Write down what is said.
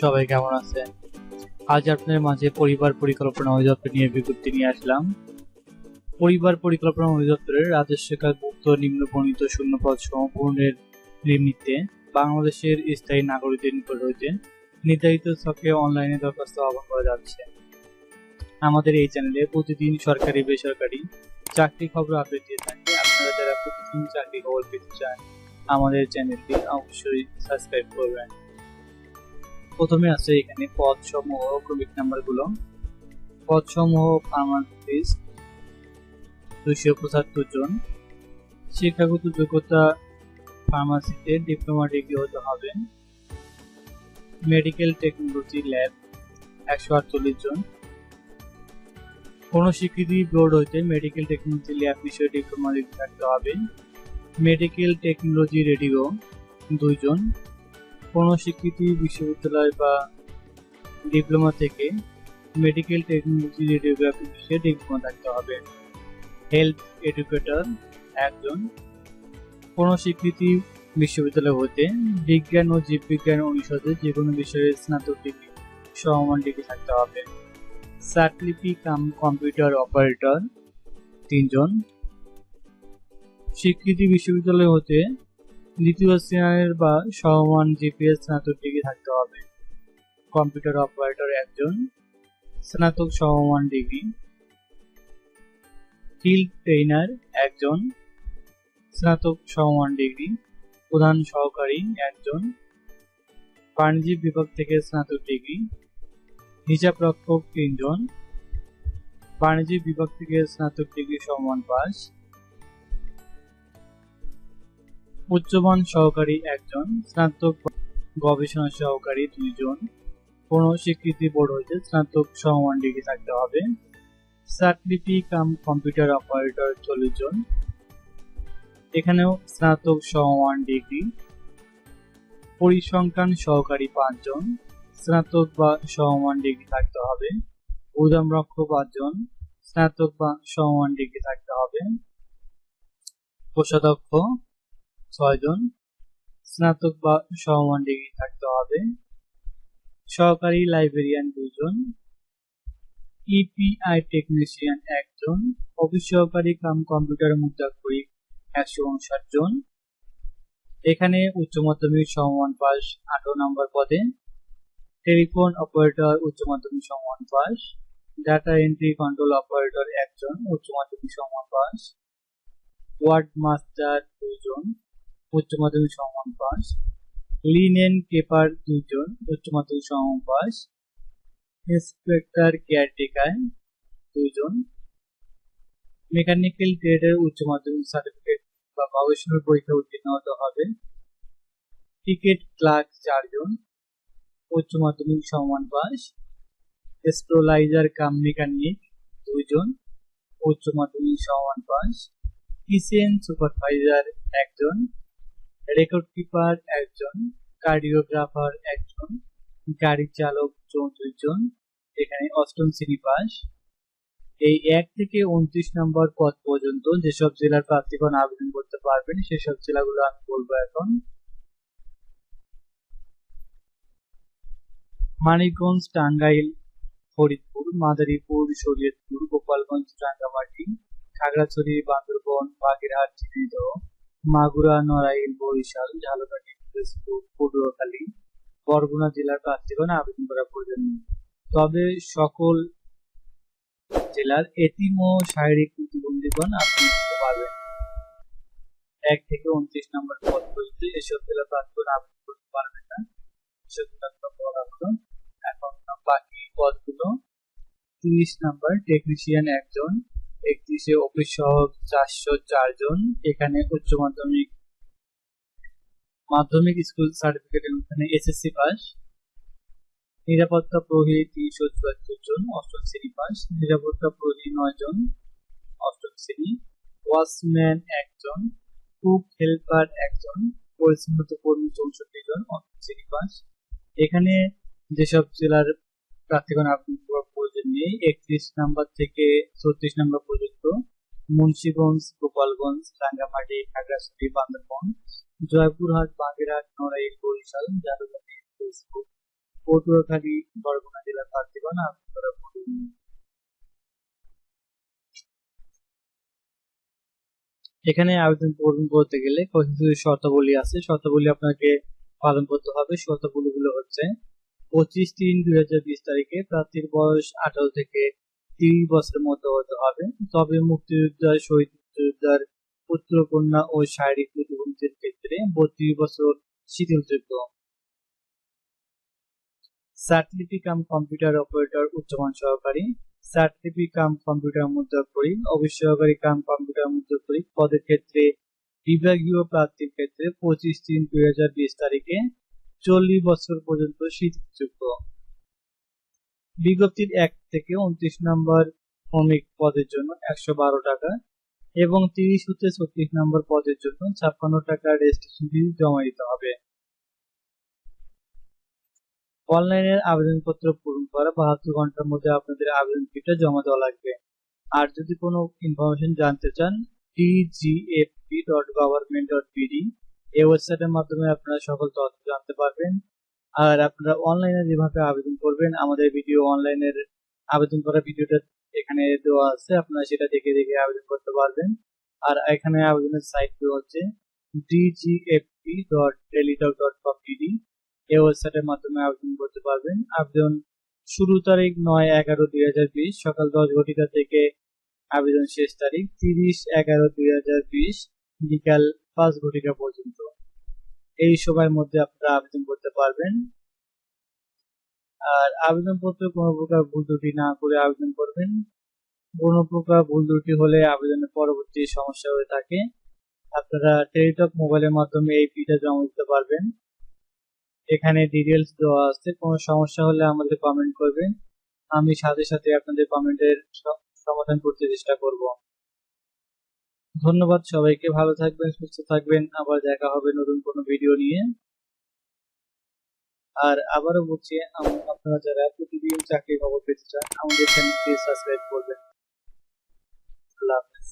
সবাই কেমন আছেন? আজ আপনাদের মাঝে পরিবার পরিকল্পনা অধিদপ্তর নিয়ে বিজ্ঞপ্তি নিয়ে আসলাম। পরিবার পরিকল্পনা অধিদপ্তরের নিম্নবর্ণিত শূন্যপদ বাংলাদেশের স্থায়ী নাগরিকদের নিকট হইতে নির্ধারিত ছকে অনলাইনে দরখাস্ত আহ্বান করা যাচ্ছে। আমাদের এই চ্যানেলে প্রতিদিন সরকারি বেসরকারি চাকরি খবর আপডেট দিয়ে থাকে। আপনারা যারা প্রতিদিন চাকরি খবর পেতে চান, আমাদের চ্যানেলটি অবশ্যই সাবস্ক্রাইব করবেন। প্রথমে আছে এখানে পদ সমূহ ক্রমিক নাম্বারগুলো। পদ সমূহ ফার্মাসিস্ট দুশো পঁচাত্তর জন। শিক্ষাগত যোগ্যতা ফার্মাসিতে ডিপ্লোমা ডিগ্রি হতে হবে। মেডিকেল টেকনোলজি ল্যাব একশো আটচল্লিশ জন। কোনো স্বীকৃতি বোর্ড হইতে মেডিকেল টেকনোলজি ল্যাব বিষয়ে ডিপ্লোমা ডিগ্রি থাকতে হবে। মেডিকেল টেকনোলজি রেডিও দুইজন। কোনো স্বীকৃতি বিশ্ববিদ্যালয় বা ডিপ্লোমা থেকে মেডিকেল টেকনোলজি রেডিওগ্রাফি বিষয়ে ডিপ্লোমা থাকতে হবে। হেলথ এডুকেটর একজন কোনো স্বীকৃতি বিশ্ববিদ্যালয় হতে বিজ্ঞান ও জীববিজ্ঞান অনুষদে যে কোনো বিষয়ে স্নাতক ডিগ্রি সমমান ডিগ্রি থাকতে হবে। সার্টিফি কাম কম্পিউটার অপারেটর তিনজন স্বীকৃতি বিশ্ববিদ্যালয় হতে দ্বিতীয় শ্রেণির বা সমমান জিপিএস স্নাতক ডিগ্রি থাকতে হবে। কম্পিউটার অপারেটর একজন, স্নাতক সমমান ডিগ্রি। ফিল্ড ট্রেনার একজন, স্নাতক সমমান ডিগ্রি। প্রধান সহকারী একজন বাণিজ্যিক বিভাগ থেকে স্নাতক ডিগ্রি। হিসাব রক্ষক তিনজন বাণিজ্যিক বিভাগ থেকে স্নাতক ডিগ্রি সমমান পাস উচ্চমান সহকারী একজন, স্নাতক গবেষণা সহকারী দুইজন। কোন স্বীকৃতি বোর্ড হইতে স্নাতক সমমান ডিগ্রি থাকতে হবে। সার্টিফি কাম কম্পিউটার অপারেটর চল্লিশ জন। এখানেও স্নাতক সমমান ডিগ্রি। পরিসংখ্যান সহকারী পাঁচজন স্নাতক বা সমমান ডিগ্রি থাকতে হবে। গুদাম রক্ষক পাঁচজন স্নাতক বা সমমান ডিগ্রি থাকতে হবে। কোষাধ্যক্ষ ছয়জন স্নাতক বা সমমান ডিগ্রি থাকতে হবে। সহকারী লাইব্রেরিয়ান দুজন ইপিআই টেকনিশিয়ান একজন অফিস সহকারী কাম কম্পিউটার মুদ্রাক্ষরিক একশো উনষাট জন। এখানে উচ্চ মাধ্যমিক সমমান পাস আঠারো নম্বর পদে, টেলিফোন অপারেটর উচ্চ মাধ্যমিক সমমান pass data entry control operator একজন, উচ্চ মাধ্যমিক সমমান পাস ওয়ার্ড মাস্টার দুজন উচ্চ মাধ্যমিক সমমান পাস লিনেন পেপার দুজন উচ্চ মাধ্যমিক সমমান পাস ইন্সপেক্টর কেয়ারটেকার দুজন মেকানিক্যাল ট্রেডের উচ্চ মাধ্যমিক সার্টিফিকেট বা গবেষণার পরীক্ষা উত্তীর্ণ হতে হবে। টিকেট ক্লার্ক চারজন। উচ্চ মাধ্যমিক সমান পাস স্ট্রোলাইজার কাম মেকানিক দুইজন। উচ্চ মাধ্যমিক সমান পাস কিচেন সুপারভাইজার একজন। রেকর্ড কিপার একজন কার্ডিওগ্রাফার একজন, গাড়ি চালক চৌত্রিশ জন, এখানে অষ্টম শ্রেণি পাস। এই এক থেকে উনত্রিশ নম্বর পদ পর্যন্ত যেসব জেলার প্রার্থীগণ আবেদন করতে পারবেন, সেসব জেলাগুলো আমি বলব এখন। মানিকগঞ্জ, টাঙ্গাইল, ফরিদপুর, মাদারীপুর, শরীয়তপুর, গোপালগঞ্জ, রাঙ্গামাটি, খাগড়াছড়ি, বান্দরবন, বাগেরহাট, ঝিনাইদহ। মাগুরা, নড়াইল, বরিশাল, ঝালকাঠি পটুয়াখালী বরগুনা জেলার প্রার্থীগণ আবেদন করা প্রয়োজন। তবে সকল জেলার এতিম ও শারীরিক প্রতিবন্ধীগণ আবেদন করতে পারবেন। এক থেকে উনত্রিশ নম্বর পদ পর্যন্ত এসব জেলা প্রার্থীগণ আবেদন করতে পারবেন না। এসব পদ আবেদন। এখন বাকি পদগুলো তিরিশ নাম্বার টেকনিশিয়ান একজন একত্রিশে অফিস সহক চারশো চারজন এখানে উচ্চ মাধ্যমিক মাধ্যমিক স্কুল সার্টিফিকেট এখানে এসএসসি পাস, নিরাপত্তা প্রহরী তিনশো চুয়াত্তর জন, অষ্টম শ্রেণি পাস, নিরাপত্তা প্রহরী নয় জন, অষ্টম শ্রেণি, ওয়াচম্যান একজন কুক হেল্পার একজন পরিচ্ছন্নতা কর্মী চৌষট্টি জন, অষ্টম শ্রেণি পাস। এখানে যেসব জেলার প্রার্থীগণ আবেদন নেই, একত্রিশ নাম্বার থেকে ছত্রিশ নাম্বার পর্যন্ত। মুন্সিগঞ্জ, গোপালগঞ্জ, রাঙ্গামাটি, খাগড়াছড়ি, বান্দরবন, জয়পুরহাট, বাগেরহাট, নড়াইল, বরিশাল জালুকাঠি ফেসবুক পটুয়াখালী, বরগুনা জেলার প্রার্থীগণ এখানে আবেদন পূরণ করতে গেলে কিছু শর্তাবলী আছে। শর্তাবলী আপনাকে পালন করতে হবে। শর্তাবলীগুলো হচ্ছে পঁচিশ তিন দুই হাজার বিশ তারিখে প্রার্থীর বয়স আঠারো থেকে তিরিশ বছরের মধ্যে হতে হবে। তবে মুক্তিযোদ্ধার, শহীদ মুক্তিযোদ্ধার পুত্র, কন্যা ও শারীরিক প্রতিবন্ধীদের ক্ষেত্রে বত্রিশ বছর শিথিলযোগ্য সার্টিফিকেট কাম কম্পিউটার অপারেটর, উচ্চমান সহকারী। সার্টিফিকেট কাম কম্পিউটার মুদ্রাক্ষরিক অবিসহকারী কাম কম্পিউটার মুদ্রাক্ষরিক পদের ক্ষেত্রে বিভাগীয় প্রার্থীর ক্ষেত্রে পঁচিশ তিন দুই হাজার বিশ তারিখে চল্লিশ বছর পর্যন্ত শিথিলযোগ্য বিজ্ঞপ্তির এক থেকে উনত্রিশ নম্বর শ্রমিক পদের জন্য একশো বারো টাকা এবং তিরিশ হতে ছত্রিশ নম্বর পদের জন্য ছাপ্পান্ন টাকা রেজিস্ট্রেশন ফি জমা দিতে হবে। অনলাইনের আবেদনপত্র পূরণ করা বাহাত্তর ঘণ্টার মধ্যে আপনাদের আবেদন ফিটা জমা দেওয়া লাগবে। আর যদি কোনো ইনফরমেশন জানতে চান DGFP dot government dot BD এই ওয়েবসাইটের মাধ্যমে আপনারা সকল তথ্য জানতে পারবেন। আর আপনারা অনলাইনে যেভাবে আবেদন করবেন, আমাদের ভিডিও অনলাইনের আবেদন করা ভিডিওটা এখানে দেওয়া আছে, আপনারা সেটা দেখে দেখে আবেদন করতে পারবেন। আর এখানে আবেদনের সাইটগুলো হচ্ছে DGFP dot Teletalk dot com BD এই ওয়েবসাইটের মাধ্যমে আবেদন করতে পারবেন। আবেদন শুরু তারিখ নয় এগারো দুই হাজার বিশ, সকাল দশ ঘটিকা থেকে আবেদন শেষ তারিখ তিরিশ এগারো দুই হাজার বিশ, বিকাল পাঁচ ঘটিকা পর্যন্ত। এই সময়ের মধ্যে আপনারা আবেদন করতে পারবেন। আর আবেদনপত্রে কোনো প্রকার ভুল ত্রুটি না করে আবেদন করবেন। কোনো প্রকার ভুল ত্রুটি হলে আবেদনের পরবর্তী সমস্যা হয়ে থাকে। আপনারা টেলিটক মোবাইলের মাধ্যমে এই ফিটা জমা দিতে পারবেন। এখানে ডিটেলস দেওয়া আছে। কোনো সমস্যা হলে আমাদের কমেন্ট করবেন। আমি সাথে সাথে আপনাদের কমেন্টের সমাধান করতে চেষ্টা করব। ধন্যবাদ সবাইকে, ভালো থাকবেন, সুস্থ থাকবেন। আবার দেখা হবে নতুন কোনো ভিডিও নিয়ে। আর আবারও বলছি আপনারা যারা প্রতিদিন চাকরির খবর পেতে চান, আমাদের চ্যানেলটি সাবস্ক্রাইব করবেন। আল্লাহ হাফেজ।